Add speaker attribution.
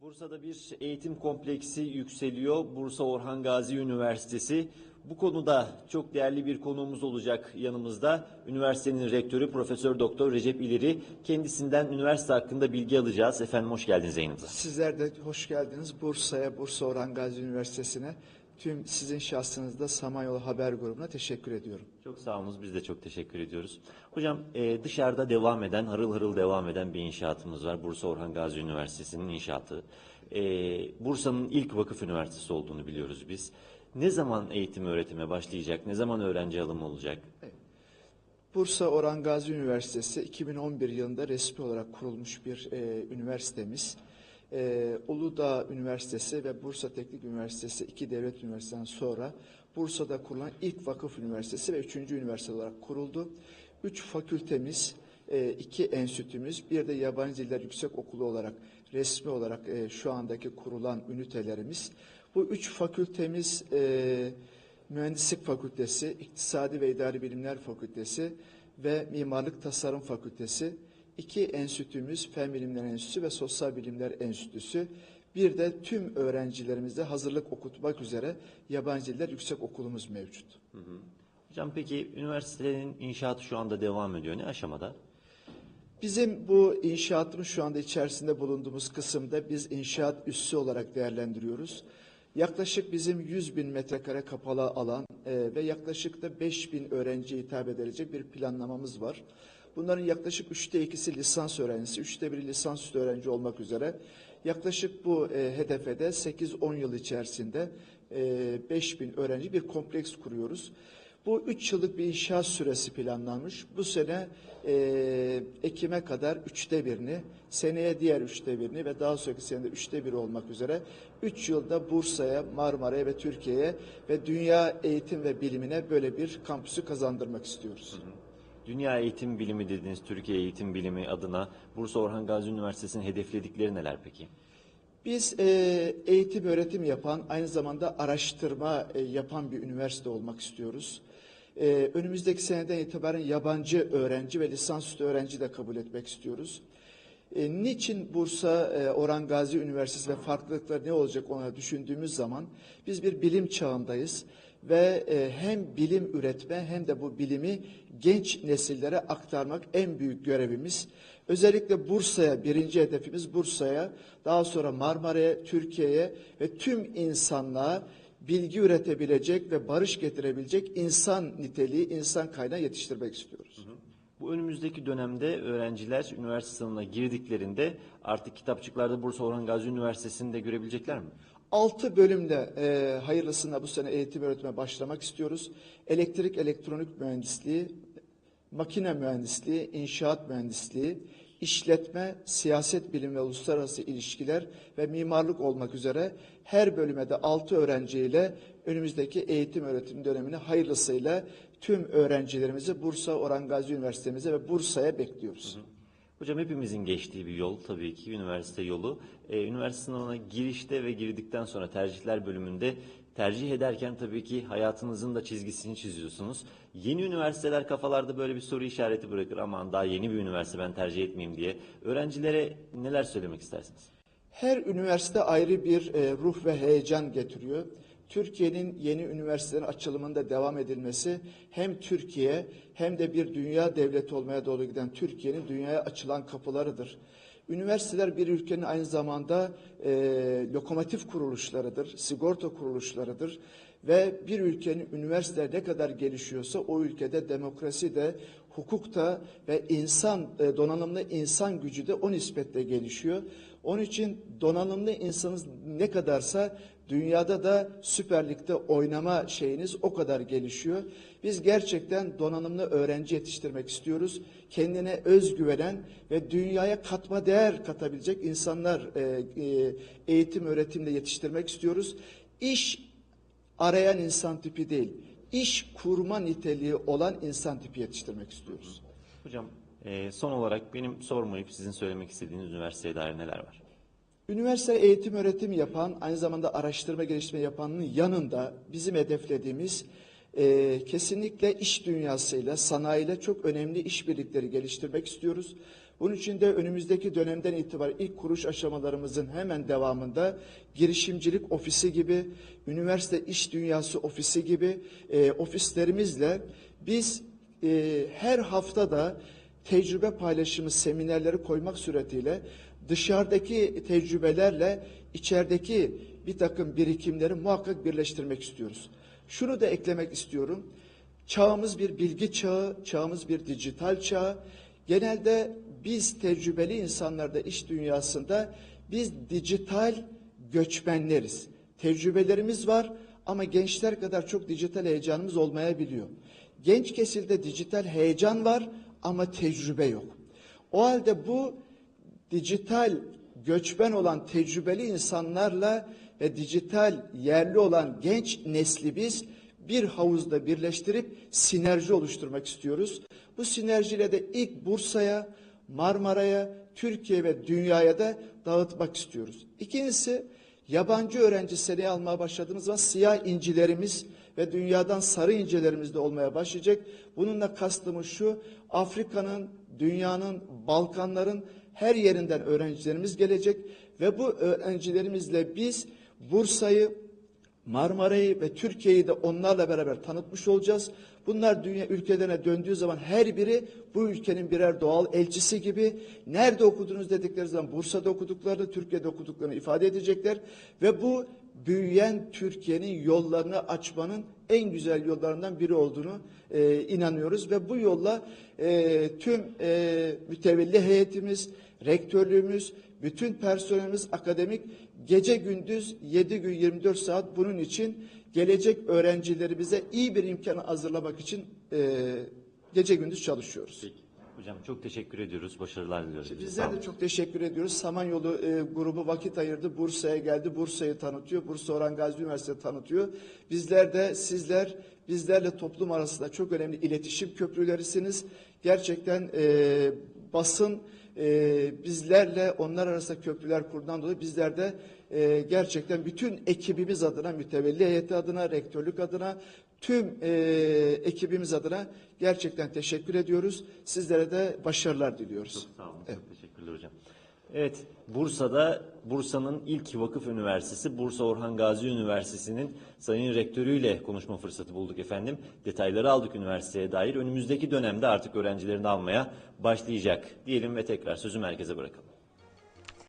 Speaker 1: Bursa'da bir eğitim kompleksi yükseliyor. Bursa Orhan Gazi Üniversitesi. Bu konuda çok değerli bir konuğumuz olacak yanımızda. Üniversitenin rektörü Profesör Doktor Recep İleri. Kendisinden üniversite hakkında bilgi alacağız. Efendim hoş geldiniz yayınımıza.
Speaker 2: Sizler de hoş geldiniz Bursa'ya, Bursa Orhan Gazi Üniversitesi'ne. Tüm sizin şahsınızda Samanyolu Haber Grubu'na teşekkür ediyorum.
Speaker 1: Çok sağ olunuz. Biz de çok teşekkür ediyoruz. Hocam e, dışarıda devam eden, harıl harıl devam eden bir inşaatımız var. Bursa Orhan Gazi Üniversitesi'nin inşaatı. E, Bursa'nın ilk vakıf üniversitesi olduğunu biliyoruz biz. Ne zaman eğitim öğretime başlayacak? Ne zaman öğrenci alımı olacak?
Speaker 2: Bursa Orhan Gazi Üniversitesi 2011 yılında resmi olarak kurulmuş bir e, üniversitemiz. E, Uludağ Üniversitesi ve Bursa Teknik Üniversitesi iki devlet üniversitesinden sonra Bursa'da kurulan ilk vakıf üniversitesi ve üçüncü üniversite olarak kuruldu. Üç fakültemiz, e, iki enstitümüz, bir de yabancı diller yüksek okulu olarak resmi olarak e, şu andaki kurulan ünitelerimiz. Bu üç fakültemiz e, Mühendislik Fakültesi, İktisadi ve İdari Bilimler Fakültesi ve Mimarlık Tasarım Fakültesi, iki enstitümüz Fen Bilimler Enstitüsü ve Sosyal Bilimler Enstitüsü, bir de tüm öğrencilerimize hazırlık okutmak üzere yabancı diller yüksek okulumuz mevcut.
Speaker 1: Hocam peki üniversitenin inşaatı şu anda devam ediyor. Ne aşamada?
Speaker 2: Bizim bu inşaatımız şu anda içerisinde bulunduğumuz kısımda biz inşaat üssü olarak değerlendiriyoruz. Yaklaşık bizim 100 bin metrekare kapalı alan e, ve yaklaşık da 5 bin öğrenciye hitap edilecek bir planlamamız var. Bunların yaklaşık üçte ikisi lisans öğrencisi, üçte biri lisansüstü öğrenci olmak üzere. Yaklaşık bu e, hedefe de 8-10 yıl içerisinde e, 5 bin öğrenci bir kompleks kuruyoruz. Bu üç yıllık bir inşaat süresi planlanmış. Bu sene e, Ekim'e kadar üçte birini, seneye diğer üçte birini ve daha sonraki senede üçte biri olmak üzere üç yılda Bursa'ya, Marmara'ya ve Türkiye'ye ve dünya eğitim ve bilimine böyle bir kampüsü kazandırmak istiyoruz.
Speaker 1: Dünya Eğitim Bilimi dediğiniz Türkiye Eğitim Bilimi adına Bursa Orhan Gazi Üniversitesi'nin hedefledikleri neler peki?
Speaker 2: Biz e, eğitim öğretim yapan, aynı zamanda araştırma e, yapan bir üniversite olmak istiyoruz. E, önümüzdeki seneden itibaren yabancı öğrenci ve lisansüstü öğrenci de kabul etmek istiyoruz. E, niçin Bursa e, Orhan Gazi Üniversitesi ve farklılıklar ne olacak ona düşündüğümüz zaman biz bir bilim çağındayız ve e, hem bilim üretme hem de bu bilimi genç nesillere aktarmak en büyük görevimiz. Özellikle Bursa'ya birinci hedefimiz Bursa'ya, daha sonra Marmara'ya, Türkiye'ye ve tüm insanlığa bilgi üretebilecek ve barış getirebilecek insan niteliği, insan kaynağı yetiştirmek istiyoruz.
Speaker 1: Bu önümüzdeki dönemde öğrenciler üniversite sınavına girdiklerinde artık kitapçıklarda Bursa Orhan Gazi Üniversitesi'ni de görebilecekler mi?
Speaker 2: Altı bölümde e, hayırlısına bu sene eğitim öğretime başlamak istiyoruz. Elektrik elektronik mühendisliği, makine mühendisliği, inşaat mühendisliği, işletme, siyaset bilimi ve uluslararası ilişkiler ve mimarlık olmak üzere her bölüme de 6 öğrenciyle önümüzdeki eğitim öğretim dönemini hayırlısıyla tüm öğrencilerimizi Bursa Orhan Gazi Üniversitemize ve Bursa'ya bekliyoruz.
Speaker 1: Hocam hepimizin geçtiği bir yol tabii ki üniversite yolu. Ee, üniversite sınavına girişte ve girdikten sonra tercihler bölümünde tercih ederken tabii ki hayatınızın da çizgisini çiziyorsunuz. Yeni üniversiteler kafalarda böyle bir soru işareti bırakır. Aman daha yeni bir üniversite ben tercih etmeyeyim diye. Öğrencilere neler söylemek istersiniz?
Speaker 2: Her üniversite ayrı bir e, ruh ve heyecan getiriyor. Türkiye'nin yeni üniversitelerin açılımında devam edilmesi hem Türkiye hem de bir dünya devleti olmaya doğru giden Türkiye'nin dünyaya açılan kapılarıdır. Üniversiteler bir ülkenin aynı zamanda e, lokomotif kuruluşlarıdır, sigorta kuruluşlarıdır ve bir ülkenin üniversiteler ne kadar gelişiyorsa o ülkede demokrasi de, hukuk da ve insan e, donanımlı insan gücü de o nispetle gelişiyor. Onun için donanımlı insanız ne kadarsa dünyada da Süper Lig'de oynama şeyiniz o kadar gelişiyor. Biz gerçekten donanımlı öğrenci yetiştirmek istiyoruz. Kendine özgüvenen ve dünyaya katma değer katabilecek insanlar e, e, eğitim öğretimde yetiştirmek istiyoruz. İş arayan insan tipi değil, iş kurma niteliği olan insan tipi yetiştirmek istiyoruz.
Speaker 1: Hocam e, son olarak benim sormayıp sizin söylemek istediğiniz üniversiteye dair neler var?
Speaker 2: Üniversite eğitim öğretim yapan, aynı zamanda araştırma geliştirme yapanın yanında bizim hedeflediğimiz e, kesinlikle iş dünyasıyla, sanayiyle çok önemli işbirlikleri geliştirmek istiyoruz. Bunun için de önümüzdeki dönemden itibaren ilk kuruş aşamalarımızın hemen devamında girişimcilik ofisi gibi, üniversite iş dünyası ofisi gibi e, ofislerimizle biz e, her haftada tecrübe paylaşımı seminerleri koymak suretiyle dışarıdaki tecrübelerle içerideki bir takım birikimleri muhakkak birleştirmek istiyoruz. Şunu da eklemek istiyorum. Çağımız bir bilgi çağı, çağımız bir dijital çağ. Genelde biz tecrübeli insanlarda iş dünyasında biz dijital göçmenleriz. Tecrübelerimiz var ama gençler kadar çok dijital heyecanımız olmayabiliyor. Genç kesilde dijital heyecan var ama tecrübe yok. O halde bu dijital göçmen olan tecrübeli insanlarla ve dijital yerli olan genç nesli biz bir havuzda birleştirip sinerji oluşturmak istiyoruz. Bu sinerjiyle de ilk Bursa'ya, Marmara'ya, Türkiye ve dünyaya da dağıtmak istiyoruz. İkincisi yabancı öğrenci seneye almaya başladığımız zaman siyah incilerimiz ve dünyadan sarı incilerimiz de olmaya başlayacak. Bununla kastımız şu Afrika'nın, dünyanın, Balkanların her yerinden öğrencilerimiz gelecek ve bu öğrencilerimizle biz Bursa'yı, Marmara'yı ve Türkiye'yi de onlarla beraber tanıtmış olacağız. Bunlar dünya ülkelerine döndüğü zaman her biri bu ülkenin birer doğal elçisi gibi. Nerede okudunuz dedikleri zaman Bursa'da okuduklarını, Türkiye'de okuduklarını ifade edecekler. Ve bu büyüyen Türkiye'nin yollarını açmanın en güzel yollarından biri olduğunu e, inanıyoruz. Ve bu yolla e, tüm e, mütevelli heyetimiz, rektörlüğümüz, bütün personelimiz akademik gece gündüz 7 gün 24 saat bunun için gelecek öğrencilerimize iyi bir imkan hazırlamak için e, gece gündüz çalışıyoruz.
Speaker 1: Peki. Hocam çok teşekkür ediyoruz. Başarılar diliyoruz.
Speaker 2: Bizler de çok teşekkür ediyoruz. Samanyolu e, grubu vakit ayırdı. Bursa'ya geldi. Bursa'yı tanıtıyor. Bursa Orhan Gazi Üniversitesi tanıtıyor. Bizler de sizler bizlerle toplum arasında çok önemli iletişim köprülerisiniz. Gerçekten e, basın e, bizlerle onlar arasında köprüler kurulan dolayı bizler de e, gerçekten bütün ekibimiz adına, mütevelli heyeti adına, rektörlük adına, tüm e, ekibimiz adına gerçekten teşekkür ediyoruz. Sizlere de başarılar diliyoruz.
Speaker 1: Çok sağ olun. Çok teşekkürler hocam. Evet, Bursa'da Bursa'nın ilk vakıf üniversitesi Bursa Orhan Gazi Üniversitesi'nin sayın rektörüyle konuşma fırsatı bulduk efendim. Detayları aldık üniversiteye dair. Önümüzdeki dönemde artık öğrencilerini almaya başlayacak diyelim ve tekrar sözü merkeze bırakalım.